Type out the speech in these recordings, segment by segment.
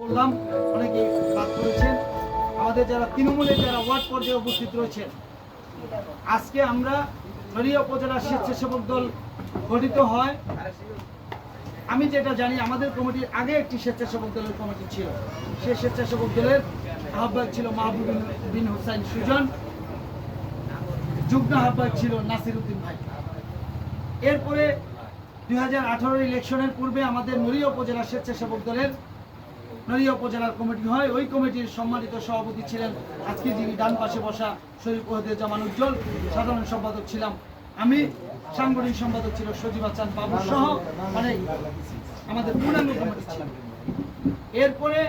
বললাম অনেকে বাদ করেছেন আমাদের যারা তৃণমূলের যারা ওয়ার্ড পর্যায়ে উপস্থিত রয়েছেন, আজকে আমরা নড়িয়া উপজেলা স্বেচ্ছাসেবক দল গঠিত হয়। আমি যেটা জানি, আমাদের কমিটির আগে একটি স্বেচ্ছাসেবক দলের কমিটি ছিল। সেই স্বেচ্ছাসেবক দলের আহ্বায়ক ছিল মাহবুব বিন হোসাইন সুজন। যুগ্ম আহ্বায়ক ছিল নাসির উদ্দিন ভাই। এরপরে দুই হাজার ইলেকশনের পূর্বে আমাদের নড়িয়া উপজেলা স্বেচ্ছাসেবক দলের নড়িয়া উপজেলার কমিটি হয়। ওই কমিটির সম্মানিত সভাপতি ছিলেন আজকে যিনি ডান পাশে বসা শরীফ ওহদে জামান উজ্জ্বল। সাধারণ সম্পাদক ছিলাম আমি। সাংগঠনিক সম্পাদক ছিল সজীব চান বাবু সহ অনেক আমাদের পূর্ণাঙ্গ কমিটি ছিল। এরপরে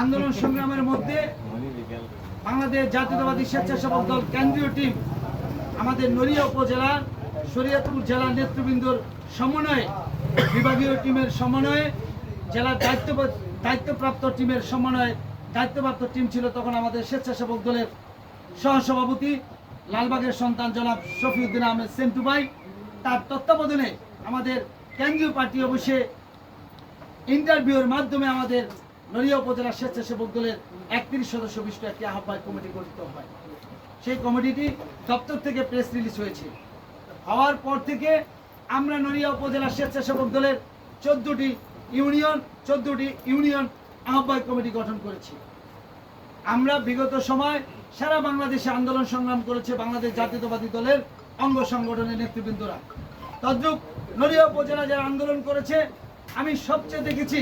আন্দোলন সংগ্রামের মধ্যে বাংলাদেশ জাতীয়তাবাদী স্বেচ্ছাসেবক দল কেন্দ্রীয় টিম, আমাদের নড়িয়া উপজেলার শরীয়তপুর জেলা নেতৃবৃন্দর সমন্বয়ে, বিভাগীয় টিমের সমন্বয়ে জেলার দায়িত্ব দায়িত্বপ্রাপ্ত টিমের সমন্বয়ে দায়িত্বপ্রাপ্ত টিম ছিল তখন আমাদের স্বেচ্ছাসেবক দলের সহসভাপতি, লালবাগের সন্তান জনাব শফিউদ্দিন আহমেদ সেন্টু ভাই তার তত্ত্বাবধানে আমাদের কেন্দ্রীয় পার্টি অবশ্যই ইন্টারভিউর মাধ্যমে আমাদের নড়িয়া উপজেলা স্বেচ্ছাসেবক দলের একত্রিশ সদস্য বিশিষ্ট একটি আহ্বায়ক কমিটি গঠিত হয়। সেই কমিটিটি দপ্তর থেকে প্রেস রিলিজ হয়েছে। হওয়ার পর থেকে আমরা নড়িয়া উপজেলা স্বেচ্ছাসেবক দলের চোদ্দটি ইউনিয়ন, চোদ্দটি ইউনিয়ন আহ্বায়ক কমিটি গঠন করেছি। আমরা বিগত সময় সারা বাংলাদেশে আন্দোলন সংগ্রাম করেছে বাংলাদেশ জাতীয়তাবাদী দলের অঙ্গ সংগঠনের নেতৃবৃন্দরা। তদ্রুপ নড়িয়া উপজেলা যারা আন্দোলন করেছে, আমি সবচেয়ে দেখেছি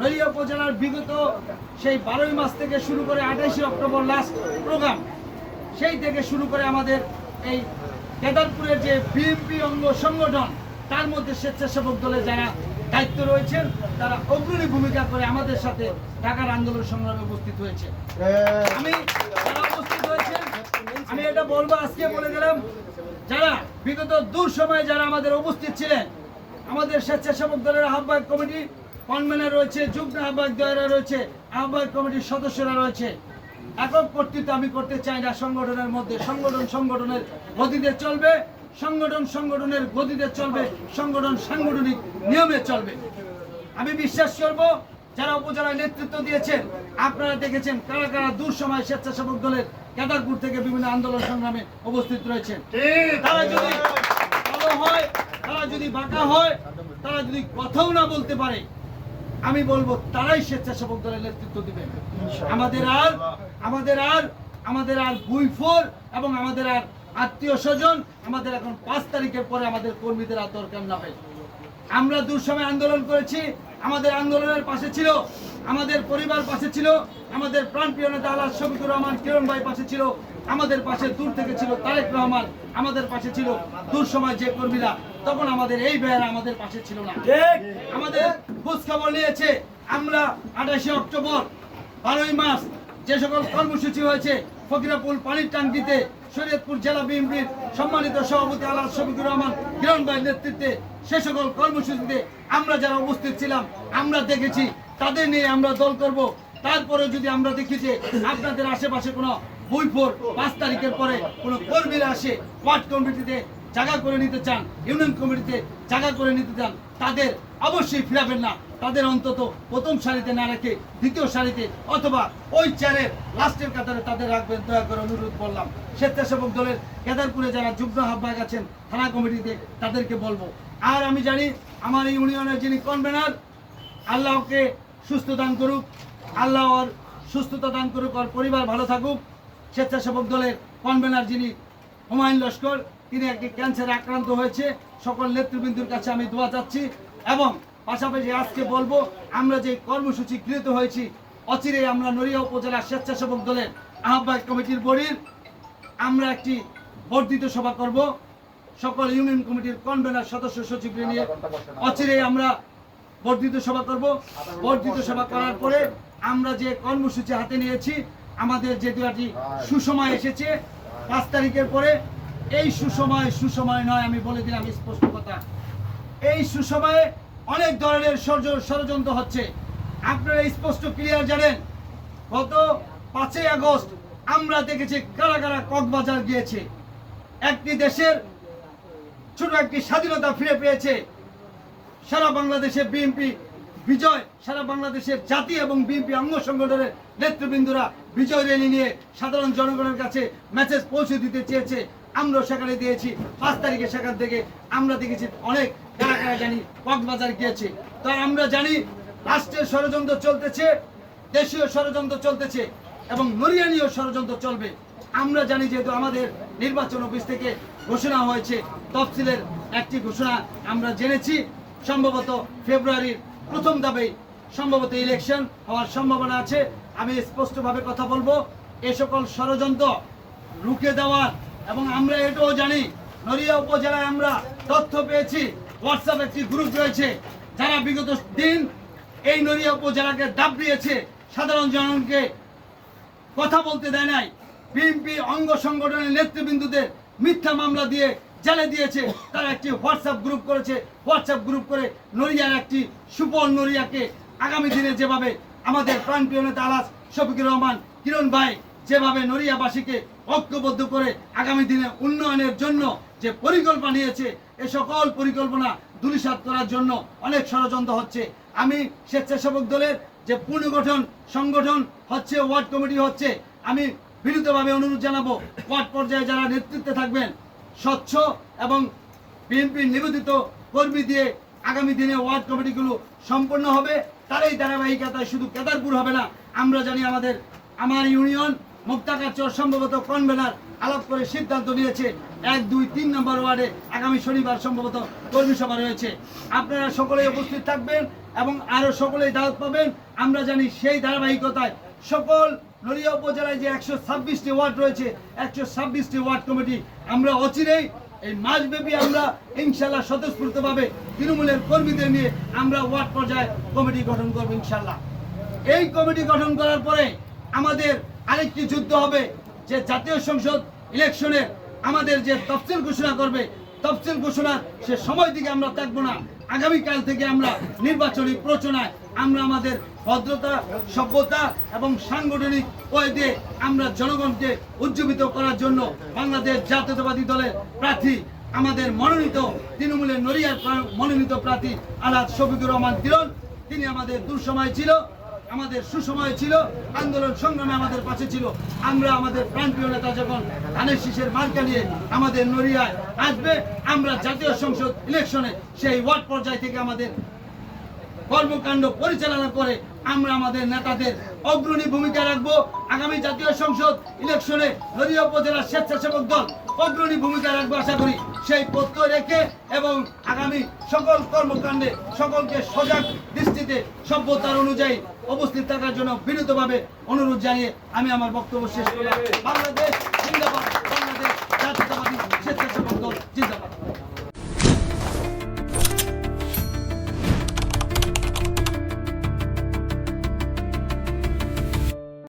নড়িয়া উপজেলার বিগত সেই বারোই মাস থেকে শুরু করে আঠাশে অক্টোবর লাস্ট প্রোগ্রাম সেই থেকে শুরু করে আমাদের এই কেদারপুরের যে বিএনপি অঙ্গ সংগঠন, তার মধ্যে স্বেচ্ছাসেবক দলে যারা দায়িত্ব রয়েছেন। তারা অগ্রণী ভূমিকা করে আমাদের সাথে ঢাকার আন্দোলন সংগ্রামে উপস্থিত হয়েছে। আমি যারা উপস্থিত হয়েছেন, আমি এটা বলব, আজকে বলে গেলাম যারা বিগত দূর সময়ে যারা আমাদের উপস্থিত ছিলেন, আমাদের স্বেচ্ছাসেবক দলের আহ্বায়ক কমিটি, কনভেনার রয়েছে, যুগ্ম আহ্বায়ক দলেরা রয়েছে, আহ্বায়ক কমিটির সদস্যরা রয়েছে। একক কর্তৃত্ব আমি করতে চাই না, সংগঠনের মধ্যে, সংগঠন সংগঠনের গতিতে চলবে। সংগঠন সংগঠনের গতিতে চলবে সংগঠন সাংগঠনিক নিয়মে চলবে। আমি বিশ্বাস করব যারা উপজেলায় নেতৃত্ব দিয়েছেন আপনারা দেখেছেন কারা কারা দূর সময় স্বেচ্ছাসেবক দলের কেদারপুর থেকে বিভিন্ন আন্দোলন সংগ্রামে উপস্থিত রয়েছেন। তারা যদি ভালো হয় তারা যদি বাঁকা হয় তারা যদি কথাও না বলতে পারে আমি বলব তারাই স্বেচ্ছাসেবক দলের নেতৃত্ব দিবেন আমাদের আর আমাদের আর আমাদের আর বুইফোর এবং আমাদের আর আত্মীয় স্বজন আমাদের এখন পাঁচ তারিখের পরে আমাদের কর্মীদের আর দরকার না হয়। আমরা দূর সময় আন্দোলন করেছি আমাদের আন্দোলনের পাশে ছিল আমাদের পরিবার পাশে ছিল আমাদের প্রাণপ্রিয় নেতা আল্লাহ শফিকুর রহমান কিরণ ভাই পাশে ছিল আমাদের পাশে দূর থেকে ছিল তারেক রহমান আমাদের পাশে ছিল দূর সময় যে কর্মীরা। তখন আমাদের এই ভাইয়েরা আমাদের পাশে ছিল না। আমাদের খোঁজ খবর নিয়েছে আমরা আঠাশে অক্টোবর বারোই মাস যে সকল কর্মসূচি হয়েছে ফকিরাপুল পানির টাঙ্কিতে শরীয়তপুর জেলা বিএনপির সম্মানিত সভাপতি আল্লাহ শফিকুর রহমান কিরণ ভাইয়ের নেতৃত্বে সে সকল কর্মসূচিতে আমরা যারা উপস্থিত ছিলাম, আমরা দেখেছি, তাদের নিয়ে আমরা দল করব। তারপরে যদি আমরা দেখি যে আপনাদের আশেপাশে কোনো বইফোর পাঁচ তারিখের পরে কোনো কর্মীরা আসে, ওয়ার্ড কমিটিতে জায়গা করে নিতে চান, ইউনিয়ন কমিটিতে জায়গা করে নিতে চান, তাদের অবশ্যই ফিরাবেন না। তাদের অন্তত প্রথম সারিতে না রেখে দ্বিতীয় সারিতে অথবা ওই চেয়ারের লাস্টের কাতারে তাদের রাখবেন, দয়া করে অনুরোধ করলাম। স্বেচ্ছাসেবক দলের কেদারপুরে যারা যুগ্ম আহ্বায়ক আছেন, থানা কমিটিতে তাদেরকে বলব। আর আমি জানি আমার এই ইউনিয়নের যিনি কনভেনার আল্লাহকে সুস্থ দান করুক, আল্লাহ ওর সুস্থতা দান করুক, ওর পরিবার ভালো থাকুক। স্বেচ্ছাসেবক দলের কনভেনার যিনি হুমায়ুন লস্কর, তিনি একটি ক্যান্সারে আক্রান্ত হয়েছে। সকল নেতৃবৃন্দুর কাছে আমি দোয়া চাচ্ছি এবং পাশাপাশি আজকে বলব, আমরা যে কর্মসূচি গৃহীত হয়েছি, অচিরে আমরা নড়িয়া উপজেলা স্বেচ্ছাসেবক দলের আহ্বায়ক কমিটির বড়ির, আমরা একটি বর্ধিত সভা করব। সকল ইউনিয়ন কমিটির কনভেনার সদস্য সচিবকে নিয়ে অচিরে আমরা বর্ধিত সভা করব। বর্ধিত সভা করার পরে আমরা যে কর্মসূচি হাতে নিয়েছি, আমাদের যে দুটি সুসময় এসেছে, পাঁচ তারিখের পরে এই সুসময় সুসময় নয়, আমি বলে দিলাম স্পষ্ট কথা। এই সুসময়ে অনেক ধরনের ষড়য- ষড়যন্ত্র হচ্ছে। আপনারা স্পষ্ট ক্লিয়ার জানেন, গত পাঁচই আগস্ট আমরা দেখেছি কারা কারা কক্সবাজার গিয়েছে। একটি দেশের ছোট একটি স্বাধীনতা ফিরে পেয়েছে। সারা বাংলাদেশে বিএনপি বিজয়, সারা বাংলাদেশের জাতি এবং বিএনপি অঙ্গ সংগঠনের নেতৃবৃন্দরা বিজয় র্যালি নিয়ে সাধারণ জনগণের কাছে মেসেজ পৌঁছে দিতে চেয়েছে। আমরা সেখানে দিয়েছি। পাঁচ তারিখে সেখান থেকে আমরা দেখেছি অনেক কারা কারা জানি কক্সবাজার গিয়েছে। তো আমরা জানি রাষ্ট্রের ষড়যন্ত্র চলতেছে, দেশীয় ষড়যন্ত্র চলতেছে এবং নরিয়ানীয় ষড়যন্ত্র চলবে। আমরা জানি যেহেতু আমাদের নির্বাচন অফিস থেকে ঘোষণা হয়েছে, তফসিলের একটি ঘোষণা আমরা জেনেছি। সম্ভবত ফেব্রুয়ারির প্রথম ধাপেই সম্ভবত ইলেকশন হওয়ার সম্ভাবনা আছে। আমি স্পষ্টভাবে কথা বলব, এ সকল ষড়যন্ত্র রুখে দেওয়ার এবং আমরা এটাও জানি, নড়িয়া উপজেলায় আমরা তথ্য পেয়েছি। হোয়াটসঅ্যাপ একটি গ্রুপ রয়েছে যারা বিগত দিন এই নড়িয়া উপজেলাকে দাবিয়েছে সাধারণ জনগণকে কথা বলতে দেয় নাই। বিএনপি অঙ্গ সংগঠনের নেতৃবৃন্দদের মিথ্যা মামলা দিয়ে জেলে দিয়েছে। তারা একটি হোয়াটসঅ্যাপ গ্রুপ করেছে। হোয়াটসঅ্যাপ গ্রুপ করে নড়িয়ার একটি সুপল নড়িয়াকে আগামী দিনে যেভাবে আমাদের প্রাণপ্রিয় নেতা আলাস শফিকুর রহমান, কিরণ ভাই, যেভাবে নড়িয়াবাসীকে ঐক্যবদ্ধ করে আগামী দিনে উন্নয়নের জন্য যে পরিকল্পনা নিয়েছে, এ সকল পরিকল্পনা দুলিশাত করার জন্য অনেক ষড়যন্ত্র হচ্ছে। আমি স্বেচ্ছাসেবক দলের যে পুনর্গঠন সংগঠন হচ্ছে, ওয়ার্ড কমিটি হচ্ছে, আমি বিনীতভাবে অনুরোধ জানাব, ওয়ার্ড পর্যায়ে যারা নেতৃত্বে থাকবেন, স্বচ্ছ এবং বিএনপির নিবেদিত কর্মী দিয়ে আগামী দিনে ওয়ার্ড কমিটিগুলো সম্পন্ন হবে, তারই ধারাবাহিকতায় শুধু কেদারপুর হবে না, আমরা জানি আমাদের, আমার ইউনিয়ন মুক্তাকাচর সম্ভবত কনভেনার আলাপ করে সিদ্ধান্ত নিয়েছে। এক, দুই, তিন নম্বর ওয়ার্ডে আগামী শনিবার সম্ভবত কর্মী সভা রয়েছে। আপনারা সকলেই উপস্থিত থাকবেন এবং আরও সকলেই দাওয়াত পাবেন। আমরা জানি সেই ধারাবাহিকতায় সকল নড়িয়া উপজেলায় যে একশো ছাব্বিশটি ওয়ার্ড রয়েছে, একশো ছাব্বিশটি ওয়ার্ড কমিটি, আমরা অচিরেই এই মাসব্যাপী আমরা ইনশাল্লাহ স্বতঃস্ফূর্তভাবে তৃণমূলের কর্মীদের নিয়ে আমরা ওয়ার্ড পর্যায়ে কমিটি গঠন করব ইনশাল্লাহ এই কমিটি গঠন করার পরে আমাদের আরেকটি যুদ্ধ হবে যে জাতীয় সংসদ ইলেকশনে আমাদের যে তফসিল ঘোষণা করবে, তফসিল ঘোষণা সে সময় দিকে আমরা থাকব না। আগামীকাল থেকে আমরা নির্বাচনী প্রচনায় আমরা আমাদের ভদ্রতা, সভ্যতা এবং সাংগঠনিক ওয়ে দিয়ে আমরা জনগণকে উজ্জীবিত করার জন্য বাংলাদেশ জাতীয়তাবাদী দলের প্রার্থী, আমাদের মনোনীত তৃণমূলের নড়িয়ার মনোনীত প্রার্থী আলাদ শফিকুর রহমান কিরণ তিনি আমাদের দুঃসময় ছিল। আমাদের সুসময় ছিল, আন্দোলন সংগ্রামে আমাদের পাশে ছিল। আমরা আমাদের প্রাণপ্রিয় নেতা যখন ধানের শীষের মার্কা নিয়ে আমাদের নড়িয়ায় আসবে, আমরা জাতীয় সংসদ ইলেকশনে সেই ওয়ার্ড পর্যায় থেকে আমাদের কর্মকাণ্ড পরিচালনা করে আমরা আমাদের নেতাদের অগ্রণী ভূমিকা রাখব। আগামী জাতীয় সংসদ ইলেকশনে নদীয়া উপজেলার স্বেচ্ছাসেবক দল অগ্রণী ভূমিকা রাখব আশা করি। সেই পত্র রেখে এবং আগামী সকল কর্মকাণ্ডে সকলকে সজাগ দৃষ্টিতে, সভ্যতার অনুযায়ী উপস্থিত থাকার জন্য বিনীতভাবে অনুরোধ জানিয়ে আমি আমার বক্তব্য শেষ করলাম। বাংলাদেশ জিন্দাবাদ, বাংলাদেশ জাতীয়তাবাদী স্বেচ্ছাসেবক দল জিন্দাবাদ।